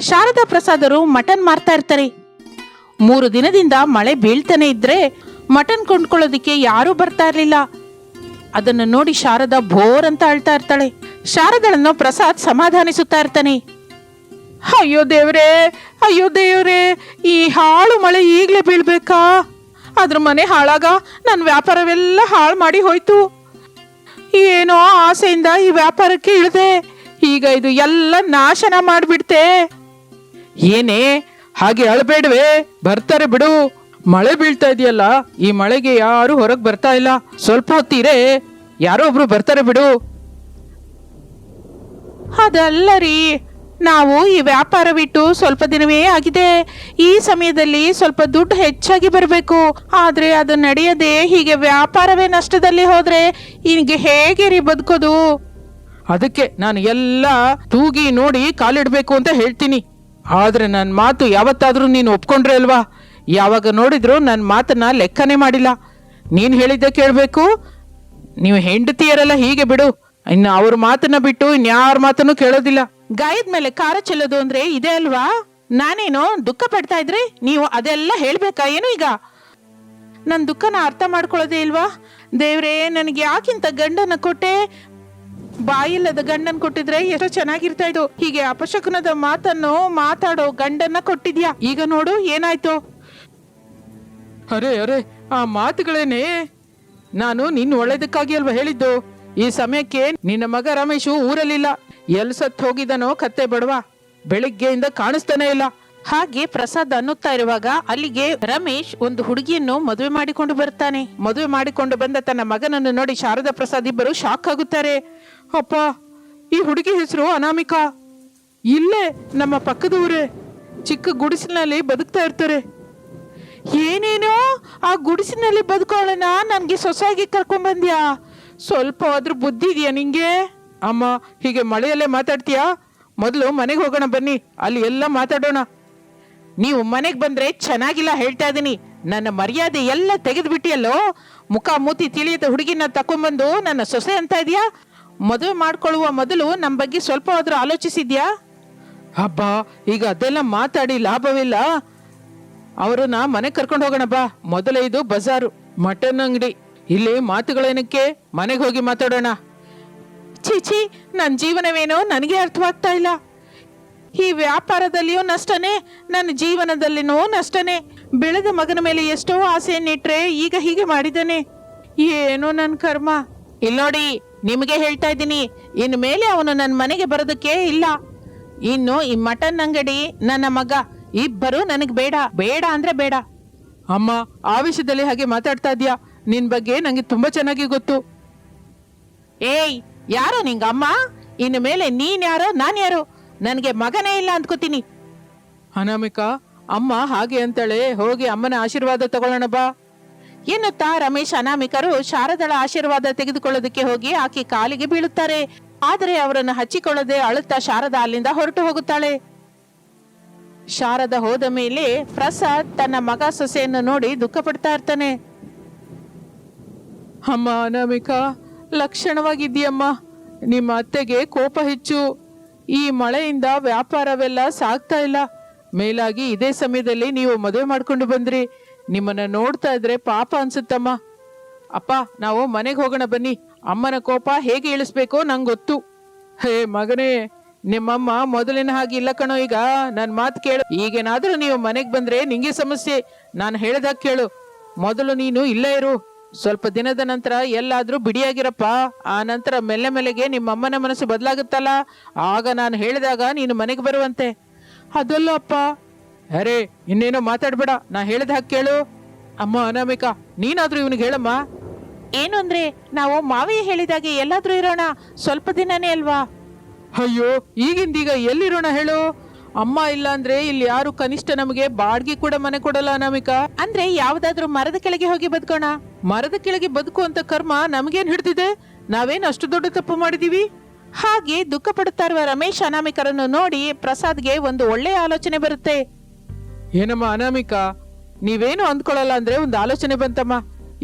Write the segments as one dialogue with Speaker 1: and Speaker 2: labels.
Speaker 1: Sharada ಪ್ರಸಾದರು mutton ಮಾರ್ತಾ ಇರ್ತಾರೆ. ಮೂರು ದಿನದಿಂದ ಮಳೆ ಬೀಳ್ತಾನೆ ಇದ್ರೆ ಮಟನ್ ಕೊಂಡ್ಕೊಳ್ಳೋದಿಕ್ಕೆ ಯಾರೂ ಬರ್ತಾ ಇರಲಿಲ್ಲ. ಅದನ್ನು ನೋಡಿ ಶಾರದಾ ಬೋರ್ ಅಂತ ಅಳ್ತಾ ಇರ್ತಾಳೆ. ಶಾರದಳನ್ನು ಪ್ರಸಾದ್ ಸಮಾಧಾನಿಸುತ್ತಾ ಇರ್ತಾನೆ. ಅಯ್ಯೋ ದೇವ್ರೇ ಅಯ್ಯೋ ದೇವ್ರೇ, ಈ ಹಾಳು ಮಳೆ ಈಗಲೇ ಬೀಳ್ಬೇಕಾ? ಅದ್ರ ಮನೆ ಹಾಳಾಗ ನನ್ನ ವ್ಯಾಪಾರವೆಲ್ಲ ಹಾಳು ಮಾಡಿ ಹೋಯ್ತು. ಏನೋ ಆಸೆಯಿಂದ ಈ ವ್ಯಾಪಾರಕ್ಕೆ ಇಳಿದೆ. ಈಗ ಇದು ಎಲ್ಲ ನಾಶನ ಮಾಡಿಬಿಡ್ತೆ.
Speaker 2: ಏನೇ? ಹಾಗೆ ಅಳಬೇಡ್ವೆ? ಬರ್ತಾರೆ ಬಿಡು. ಮಳೆ ಬೀಳ್ತಾ ಇದೆಯಲ್ಲ ಈ ಮಳೆಗೆ ಯಾರು ಹೊರಗೆ ಬರ್ತಾ ಇಲ್ಲ. ಸ್ವಲ್ಪ ಹೊತ್ತೀರೇ. ಯಾರೋ ಒಬ್ರು ಬರ್ತಾರೆ ಬಿಡು.
Speaker 1: ಅದಲ್ಲ ರೀ ನಾವು ಈ ವ್ಯಾಪಾರ ಬಿಟ್ಟು ಸ್ವಲ್ಪ ದಿನವೇ ಆಗಿದೆ. ಈ ಸಮಯದಲ್ಲಿ ಸ್ವಲ್ಪ ದುಡ್ಡು ಹೆಚ್ಚಾಗಿ ಬರಬೇಕು. ಆದ್ರೆ ಅದು ನಡೆಯದೆ ಹೀಗೆ ವ್ಯಾಪಾರವೇ ನಷ್ಟದಲ್ಲಿ ಹೋದ್ರೆ ಹೀಗೆ ಹೇಗೆ ರೀ ಬದುಕೋದು?
Speaker 2: ಅದಕ್ಕೆ ನಾನು ಎಲ್ಲ ತೂಗಿ ನೋಡಿ ಕಾಲಿಡಬೇಕು ಅಂತ ಹೇಳ್ತೀನಿ. ಆದ್ರೆ ನನ್ನ ಮಾತು ಯಾವತ್ತಾದರೂ ನೀನು ಒಪ್ಕೊಂಡ್ರೆ ಅಲ್ವಾ? ಯಾವಾಗ ನೋಡಿದ್ರು ನನ್ನ ಮಾತನ್ನ ಲೆಕ್ಕನೇ ಮಾಡಿಲ್ಲ. ನೀನು ಹೇಳಿದ್ದೆ ಕೇಳಬೇಕು. ನೀವು ಹೆಂಡತಿಯರೆಲ್ಲ ಹೀಗೆ ಬಿಡು. ಇನ್ನು ಅವ್ರ ಮಾತನ್ನ ಬಿಟ್ಟು ಇನ್ಯಾರ ಮಾತನ್ನು ಕೇಳೋದಿಲ್ಲ.
Speaker 1: ಗಾಯದ ಮೇಲೆ ಕಾರ ಚೆಲ್ಲೋದು ಅಂದ್ರೆ ಇದೆ ಅಲ್ವಾ? ನಾನೇನೋ ದುಃಖ ಪಡ್ತಾ ಇದ್ರೆ ನೀವು ಅದೆಲ್ಲ ಹೇಳ್ಬೇಕಾ? ಏನು ಈಗ? ನನ್ನ ದುಃಖನ ಅರ್ಥ ಮಾಡ್ಕೊಳ್ಳೋದೇ ಇಲ್ವಾ? ದೇವ್ರೇ, ನನಗೆ ಯಾಕಿಂತ ಗಂಡನ ಕೊಟ್ಟೆ? ಬಾಯಿಲ್ಲದ ಗಂಡನ್ ಕೊಟ್ಟಿದ್ರೆ ಎಷ್ಟೋ ಚೆನ್ನಾಗಿರ್ತಾ ಇದ್ದು ಹೀಗೆ ಅಪಶಕುನದ ಮಾತನ್ನು ಮಾತಾಡೋ ಗಂಡನ್ನ ಕೊಟ್ಟಿದ್ಯಾ? ಈಗ ನೋಡು ಏನಾಯ್ತು?
Speaker 2: ಅರೆ ಅರೆ ಆ ಮಾತುಗಳೇನೆ. ನಾನು ನಿನ್ನ ಒಳ್ಳೇದಕ್ಕಾಗಿ ಅಲ್ವಾ ಹೇಳಿದ್ದು? ಈ ಸಮಯಕ್ಕೆ ನಿನ್ನ ಮಗ ರಮೇಶು ಊರಲ್ಲಿಲ್ಲ. ಎಲ್ ಸತ್ ಹೋಗಿದನೋ ಕತ್ತೆ ಬಡವ. ಬೆಳಿಗ್ಗೆಯಿಂದ ಕಾಣಿಸ್ತಾನೆ ಇಲ್ಲ.
Speaker 1: ಹಾಗೆ ಪ್ರಸಾದ್ ಅನ್ನುತ್ತಾ ಇರುವಾಗ ಅಲ್ಲಿಗೆ ರಮೇಶ್ ಒಂದು ಹುಡುಗಿಯನ್ನು ಮದುವೆ ಮಾಡಿಕೊಂಡು ಬರ್ತಾನೆ. ಮದುವೆ ಮಾಡಿಕೊಂಡು ಬಂದ ತನ್ನ ಮಗನನ್ನು ನೋಡಿ ಶಾರದಾ ಪ್ರಸಾದ್ ಇಬ್ಬರು ಶಾಕ್ ಆಗುತ್ತಾರೆ.
Speaker 2: ಅಪ್ಪ, ಈ ಹುಡುಗಿ ಹೆಸರು ಅನಾಮಿಕಾ. ಇಲ್ಲೇ ನಮ್ಮ ಪಕ್ಕದ ಊರೇ ಚಿಕ್ಕ ಗುಡಿಸಿನಲ್ಲಿ ಬದುಕ್ತಾ ಇರ್ತಾರೆ.
Speaker 1: ಏನೇನೋ ಆ ಗುಡಿಸಿನಲ್ಲಿ ಬದುಕೋಳನ ನನಗೆ ಸೊಸೆಯಾಗಿ ಕರ್ಕೊಂಡ್ ಬಂದ್ಯಾ? ಸ್ವಲ್ಪ ಆದ್ರೂ ಬುದ್ಧಿ ಇದೆಯಾ ನಿಂಗೆ?
Speaker 2: ಅಮ್ಮ, ಹೀಗೆ ಮಳೆಯಲ್ಲೇ ಮಾತಾಡ್ತೀಯಾ? ಮೊದಲು ಮನೆಗೆ ಹೋಗೋಣ ಬನ್ನಿ, ಅಲ್ಲಿ ಎಲ್ಲ ಮಾತಾಡೋಣ.
Speaker 1: ನೀವು ಮನೆಗೆ ಬಂದ್ರೆ ಚೆನ್ನಾಗಿಲ್ಲ ಹೇಳ್ತಾ ಇದ್ದೀನಿ ನನ್ನ ಮರ್ಯಾದೆ ಎಲ್ಲ ತೆಗೆದು ಬಿಟ್ಟಿಯಲ್ಲೋ ಮುಖ ಮೂತಿ ತಿಳಿಯದ ಹುಡುಗಿನ ತಕೊಂಡ್ಬಂದು ನನ್ನ ಸೊಸೆ ಅಂತ ಇದೆಯಾ? ಮದುವೆ ಮಾಡ್ಕೊಳ್ಳುವ ಮೊದಲು ನಮ್ಮ ಬಗ್ಗೆ ಸ್ವಲ್ಪ ಆದರೂ ಆಲೋಚಿಸಿದ್ಯಾ?
Speaker 2: ಹಬ್ಬ ಈಗ ಅದೆಲ್ಲ ಮಾತಾಡಿ ಲಾಭವಿಲ್ಲ. ಅವರನ್ನ ಮನೆ ಕರ್ಕೊಂಡು ಹೋಗೋಣ ಬಾ. ಮೊದಲೇ ಇದು ಬಜಾರು ಮಟನ್ ಅಂಗಡಿ. ಇಲ್ಲಿ ಮಾತುಗಳೇನಕ್ಕೆ? ಮನೆಗೆ ಹೋಗಿ ಮಾತಾಡೋಣ.
Speaker 1: ಛೀ ನನ್ನ ಜೀವನವೇನೋ ನನಗೆ ಅರ್ಥವಾಗ್ತಾ ಇಲ್ಲ. ಈ ವ್ಯಾಪಾರದಲ್ಲಿಯೂ ನಷ್ಟನೇ ನನ್ನ ಜೀವನದಲ್ಲಿನೂ ನಷ್ಟನೇ. ಬೆಳೆದ ಮಗನ ಮೇಲೆ ಎಷ್ಟೋ ಆಸೆಯನ್ನಿಟ್ರೆ ಈಗ ಹೀಗೆ ಮಾಡಿದ್ದಾನೆ. ಏನೋ ನನ್ನ ಕರ್ಮ. ಇಲ್ನೋಡಿ ನೋಡಿ ನಿಮಗೆ ಹೇಳ್ತಾ ಇದ್ದೀನಿ, ಇನ್ನು ಮೇಲೆ ಅವನು ನನ್ನ ಮನೆಗೆ ಬರೋದಕ್ಕೆ ಇಲ್ಲ. ಇನ್ನು ಈ ಮಟನ್ ಅಂಗಡಿ ನನ್ನ ಮಗ, ಇಬ್ಬರು ನನಗೆ ಬೇಡ ಬೇಡ ಅಂದ್ರೆ ಬೇಡ.
Speaker 2: ಅಮ್ಮ ಆ ವಿಷಯದಲ್ಲಿ ಹಾಗೆ ಮಾತಾಡ್ತಾ ಇದ್ಯಾ ನಿನ್ ಬಗ್ಗೆ ನಂಗೆ ತುಂಬಾ ಚೆನ್ನಾಗಿ ಗೊತ್ತು.
Speaker 1: ಏಯ್, ಯಾರು ನಿಂಗೆ ಅಮ್ಮ? ಇನ್ನು ಮೇಲೆ ನೀನ್ ಯಾರೋ, ನಾನು ಯಾರು? ನನಗೆ ಮಗನೇ ಇಲ್ಲ ಅಂದ್ಕೋತೀನಿ.
Speaker 2: ಅನಾಮಿಕಾ, ಅಮ್ಮ ಹಾಗೆ ಅಂತಾಳೆ, ಹೋಗಿ ಅಮ್ಮನ ಆಶೀರ್ವಾದ ತಗೊಳ್ಳೋಣ ಬಾ.
Speaker 1: ಎನ್ನುತ್ತಾ ರಮೇಶ್ ಅನಾಮಿಕರು ಶಾರದಳ ಆಶೀರ್ವಾದ ತೆಗೆದುಕೊಳ್ಳೋದಕ್ಕೆ ಹೋಗಿ ಆಕೆ ಕಾಲಿಗೆ ಬೀಳುತ್ತಾರೆ. ಆದರೆ ಅವರನ್ನು ಹಚ್ಚಿಕೊಳ್ಳದೆ ಅಳುತ್ತಾ ಶಾರದಾ ಅಲ್ಲಿಂದ ಹೊರಟು ಹೋಗುತ್ತಾಳೆ. ಶಾರದ ಹೋದ ಮೇಲೆ ಪ್ರಸಾದ್ ತನ್ನ ಮಗ ಸೊಸೆಯನ್ನು ನೋಡಿ ದುಃಖ ಪಡ್ತಾ ಇರ್ತಾನೆ.
Speaker 2: ಅಮ್ಮ ಅನಾಮಿಕ, ಲಕ್ಷಣವಾಗಿದ್ದೀಯಮ್ಮ. ನಿಮ್ಮ ಅತ್ತೆಗೆ ಕೋಪ ಹೆಚ್ಚು. ಈ ಮಳೆಯಿಂದ ವ್ಯಾಪಾರವೆಲ್ಲ ಸಾಗ್ತಾ ಇಲ್ಲ. ಮೇಲಾಗಿ ಇದೇ ಸಮಯದಲ್ಲಿ ನೀವು ಮದುವೆ ಮಾಡ್ಕೊಂಡು ಬಂದ್ರಿ. ನಿಮ್ಮನ್ನ ನೋಡ್ತಾ ಇದ್ರೆ ಪಾಪ ಅನ್ಸುತ್ತಮ್ಮ. ಅಪ್ಪ, ನಾವು ಮನೆಗೆ ಹೋಗೋಣ ಬನ್ನಿ. ಅಮ್ಮನ ಕೋಪ ಹೇಗೆ ಇಳಿಸ್ಬೇಕೋ ನಂಗೆ ಗೊತ್ತು. ಹೇ ಮಗನೇ, ನಿಮ್ಮಮ್ಮ ಮೊದಲಿನ ಹಾಗೆ ಇಲ್ಲ ಕಣೋ ಈಗ. ನನ್ನ ಮಾತು ಕೇಳು. ಈಗೇನಾದರೂ ನೀವು ಮನೆಗೆ ಬಂದ್ರೆ ನಿಂಗೆ ಸಮಸ್ಯೆ. ನಾನು ಹೇಳ್ದಾಗ ಕೇಳು. ಮೊದಲು ನೀನು ಇಲ್ಲೇ ಇರು. ಸ್ವಲ್ಪ ದಿನದ ನಂತರ ಎಲ್ಲಾದರೂ ಬಿಡಿಯಾಗಿರಪ್ಪ. ಆ ನಂತರ ಮೆಲ್ಲೆ ಮೆಲ್ಲೆಗೆ ನಿಮ್ಮಮ್ಮನ ಮನಸ್ಸು ಬದಲಾಗುತ್ತಲ್ಲ. ಆಗ ನಾನು ಹೇಳಿದಾಗ ನೀನು ಮನೆಗೆ ಬರುವಂತೆ. ಅದಲ್ಲ ಅಪ್ಪ ಅರೆ ಇನ್ನೇನೋ ಮಾತಾಡ್ಬೇಡ. ನಾ ಹೇಳಿದ ಹಾಗೆ ಕೇಳು. ಅಮ್ಮ ಅನಾಮಿಕಾ ನೀನಾದ್ರೂ ಇವನಿಗೆ ಹೇಳಮ್ಮ.
Speaker 1: ಏನು ಅಂದ್ರೆ ನಾವು ಮಾವಯ್ಯ ಹೇಳಿದಾಗೆ ಎಲ್ಲಾದ್ರೂ ಇರೋಣ. ಸ್ವಲ್ಪ ದಿನನೇ ಅಲ್ವಾ?
Speaker 2: ಅಯ್ಯೋ ಈಗಿಂದೀಗ ಎಲ್ಲಿರೋಣ ಹೇಳು? ಅಮ್ಮ ಇಲ್ಲ ಅಂದ್ರೆ ಇಲ್ಲಿ ಯಾರು ಕನಿಷ್ಠ ನಮಗೆ ಬಾಡ್ಗೆ ಕೂಡ ಮನೆ ಕೊಡಲ್ಲ ಅನಾಮಿಕಾ.
Speaker 1: ಅಂದ್ರೆ ಯಾವ್ದಾದ್ರೂ ಮರದ ಕೆಳಗೆ ಹೋಗಿ ಬದುಕೋಣ?
Speaker 2: ಮರದ ಕೆಳಗೆ ಬದುಕು ಅಂತ ಕರ್ಮ ನಮಗೇನ್ ಹಿಡ್ದಿದೆ? ನಾವೇನ್ ಅಷ್ಟು ದೊಡ್ಡ ತಪ್ಪು ಮಾಡಿದೀವಿ?
Speaker 1: ಹಾಗೆ ದುಃಖ ಪಡುತ್ತಾ ಇರುವ ರಮೇಶ್ ಅನಾಮಿಕರನ್ನು ನೋಡಿ ಪ್ರಸಾದ್ಗೆ ಒಂದು ಒಳ್ಳೆಯ ಆಲೋಚನೆ ಬರುತ್ತೆ.
Speaker 2: ಏನಮ್ಮ ಅನಾಮಿಕ, ನೀವೇನು ಅಂದ್ಕೊಳ್ಳಲ್ಲ ಅಂದ್ರೆ ಒಂದು ಆಲೋಚನೆ ಬಂತಮ್ಮ.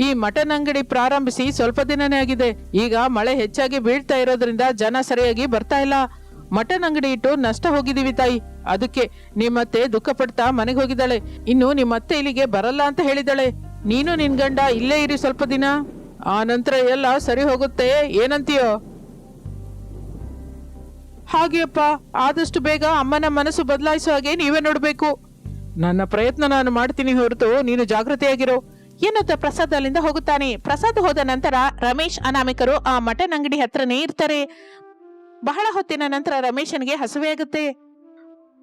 Speaker 2: ಈ ಮಟನ್ ಅಂಗಡಿ ಪ್ರಾರಂಭಿಸಿ ಸ್ವಲ್ಪ ದಿನನೇ ಆಗಿದೆ. ಈಗ ಮಳೆ ಹೆಚ್ಚಾಗಿ ಬೀಳ್ತಾ ಇರೋದ್ರಿಂದ ಜನ ಸರಿಯಾಗಿ ಬರ್ತಾ ಇಲ್ಲ. ಮಟನ್ ಅಂಗಡಿ ಇಟ್ಟು ನಷ್ಟ ಹೋಗಿದೀವಿ ತಾಯಿ. ಅದಕ್ಕೆ ನಿಮ್ಮತ್ತೆ ದುಃಖ ಪಡ್ತಾ ಮನೆಗೆ ಹೋಗಿದ್ದಾಳೆ. ಇನ್ನು ನಿಮ್ಮತ್ತೆ ಇಲ್ಲಿಗೆ ಬರಲ್ಲ ಅಂತ ಹೇಳಿದಾಳೆ ನೀನು ನಿನ್ ಗಂಡ ಇಲ್ಲೇ ಇರಿ ಸ್ವಲ್ಪ ದಿನ. ಆ ನಂತರ ಎಲ್ಲ ಸರಿ ಹೋಗುತ್ತೆ, ಏನಂತೀಯೋ? ಹಾಗೆಯಪ್ಪ, ಆದಷ್ಟು ಬೇಗ ಅಮ್ಮನ ಮನಸ್ಸು ಬದಲಾಯಿಸೋ ಹಾಗೆ ನೀವೇ ನೋಡ್ಬೇಕು. ನನ್ನ ಪ್ರಯತ್ನ ನಾನು ಮಾಡ್ತೀನಿ ಹೊರತು ನೀನು ಜಾಗೃತಿಯಾಗಿರೋ.
Speaker 1: ಏನಂತ ಪ್ರಸಾದ್ ಅಲ್ಲಿಂದ ಹೋಗುತ್ತಾನೆ. ಪ್ರಸಾದ್ ಹೋದ ನಂತರ ರಮೇಶ್ ಅನಾಮಿಕರು ಆ ಮಟನ್ ಅಂಗಡಿ ಹತ್ರನೇ ಇರ್ತಾರೆ. ಬಹಳ ಹೊತ್ತಿನ ನಂತರ ರಮೇಶನ್ಗೆ ಹಸುವೆ ಆಗುತ್ತೆ.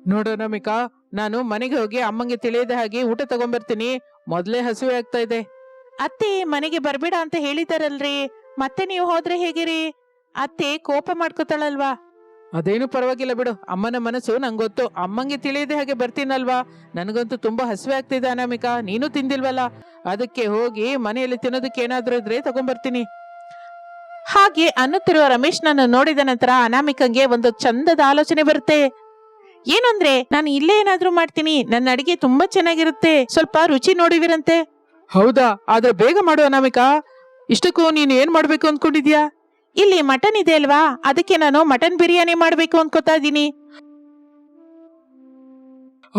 Speaker 2: ನೋಡು ನಮಿಕಾ ನಾನು ಮನೆಗೆ ಹೋಗಿ ಅಮ್ಮಂಗೆ ತಿಳಿಯದ ಹಾಗೆ ಊಟ ತಗೊಂಬರ್ತೀನಿ. ಮೊದಲೇ ಹಸುವೆ ಆಗ್ತಾ ಇದೆ.
Speaker 1: ಅತ್ತೆ, ಮನೆಗೆ ಬರ್ಬೇಡ ಅಂತ ಹೇಳಿದಾರಲ್ರಿ. ಮತ್ತೆ ನೀವು ಹೋದ್ರೆ ಹೇಗಿರಿ? ಅತ್ತೆ ಕೋಪ ಮಾಡ್ಕೋತಾಳಲ್ವಾ?
Speaker 2: ಅದೇನು ಪರವಾಗಿಲ್ಲ ಬಿಡು. ಅಮ್ಮನ ಮನಸ್ಸು ನಂಗೊತ್ತು. ಗೊತ್ತು ಅಮ್ಮಂಗೆ ತಿಳಿಯದೆ ಹಾಗೆ ಬರ್ತೀನಲ್ವಾ? ನನಗಂತೂ ತುಂಬಾ ಹಸಿವೆ ಆಗ್ತಿದೆ ಅನಾಮಿಕಾ. ನೀನು ತಿಂದಿಲ್ವಲ್ಲ? ಅದಕ್ಕೆ ಹೋಗಿ ಮನೆಯಲ್ಲಿ ತಿನ್ನೋದಕ್ಕೆ ಏನಾದ್ರೂ ಇದ್ರೆ ತಗೊಂಬರ್ತೀನಿ.
Speaker 1: ಹಾಗೆ ಅನ್ನುತ್ತಿರುವ ರಮೇಶ್ನನ್ನು ನೋಡಿದ ನಂತರ ಅನಾಮಿಕಂಗೆ ಒಂದು ಚಂದದ ಆಲೋಚನೆ ಬರುತ್ತೆ. ಏನಂದ್ರೆ, ನಾನು ಇಲ್ಲೇ ಏನಾದ್ರೂ ಮಾಡ್ತೀನಿ. ನನ್ನ ಅಡಿಗೆ ತುಂಬಾ ಚೆನ್ನಾಗಿರುತ್ತೆ. ಸ್ವಲ್ಪ ರುಚಿ ನೋಡಿವಿರಂತೆ.
Speaker 2: ಹೌದಾ? ಆದ್ರೆ ಬೇಗ ಮಾಡು ಅನಾಮಿಕಾ. ಇಷ್ಟಕ್ಕೂ ನೀನು ಏನ್ ಮಾಡ್ಬೇಕು ಅನ್ಕೊಂಡಿದ್ಯಾ
Speaker 1: ಇಲ್ಲಿ ಮಟನ್ ಇದೆ ಅಲ್ವಾ? ಅದಕ್ಕೆ ನಾನು ಮಟನ್ ಬಿರಿಯಾನಿ ಮಾಡಬೇಕು ಅನ್ಕೋತಾ ಇದ್ದೀನಿ.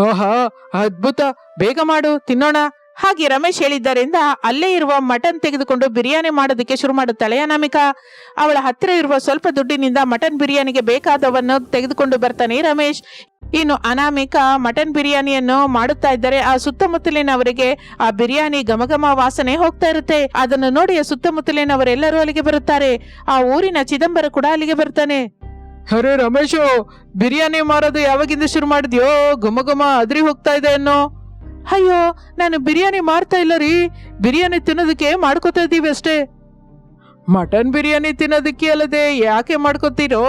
Speaker 2: ಓಹೋ, ಅದ್ಭುತ. ಬೇಗ ಮಾಡು, ತಿನ್ನೋಣ.
Speaker 1: ಹಾಗೆ ರಮೇಶ್ ಹೇಳಿದ್ದರಿಂದ ಅಲ್ಲೇ ಇರುವ ಮಟನ್ ತೆಗೆದುಕೊಂಡು ಬಿರಿಯಾನಿ ಮಾಡೋದಕ್ಕೆ ಶುರು ಮಾಡುತ್ತಾಳೆ ಅನಾಮಿಕಾ ಅವಳ ಹತ್ತಿರ ಇರುವ ಸ್ವಲ್ಪ ದುಡ್ಡಿನಿಂದ ಮಟನ್ ಬಿರಿಯಾನಿಗೆ ಬೇಕಾದವನ್ನು ತೆಗೆದುಕೊಂಡು ಬರ್ತಾನೆ ರಮೇಶ್. ಇನ್ನು ಅನಾಮಿಕಾ ಮಟನ್ ಬಿರಿಯಾನಿಯನ್ನು ಮಾಡುತ್ತಾ ಇದ್ದರೆ ಆ ಸುತ್ತಮುತ್ತಲಿನವರಿಗೆ ಆ ಬಿರಿಯಾನಿ ಘಮಘಮ ವಾಸನೆ ಹೋಗ್ತಾ ಇರುತ್ತೆ. ಅದನ್ನು ನೋಡಿ ಆ ಸುತ್ತಮುತ್ತಲಿನವರೆಲ್ಲರೂ ಅಲ್ಲಿಗೆ ಬರುತ್ತಾರೆ. ಆ ಊರಿನ ಚಿದಂಬರ ಕೂಡ ಅಲ್ಲಿಗೆ ಬರ್ತಾನೆ.
Speaker 2: ಅರೆ ರಮೇಶು, ಬಿರಿಯಾನಿ ಮಾರೋದು ಯಾವಾಗಿಂದ ಶುರು ಮಾಡಿದ್ಯೋ? ಘಮ ಅದ್ರಿ ಹೋಗ್ತಾ ಇದೆ ಅನ್ನೋ.
Speaker 1: ಅಯ್ಯೋ, ನಾನು ಬಿರಿಯಾನಿ ಮಾಡ್ತಾ ಇಲ್ಲ ರೀ.
Speaker 2: ಬಿರಿಯಾನಿ ತಿನ್ನೋದಕ್ಕೆ ಮಾಡ್ಕೋತಾ ಇದ್ದೀವಿ ಅಷ್ಟೇ. ಮಟನ್ ಬಿರಿಯಾನಿ ತಿನ್ನೋದಕ್ಕೆ ಅಲ್ಲದೆ ಯಾಕೆ ಮಾಡ್ಕೋತೀರೋ?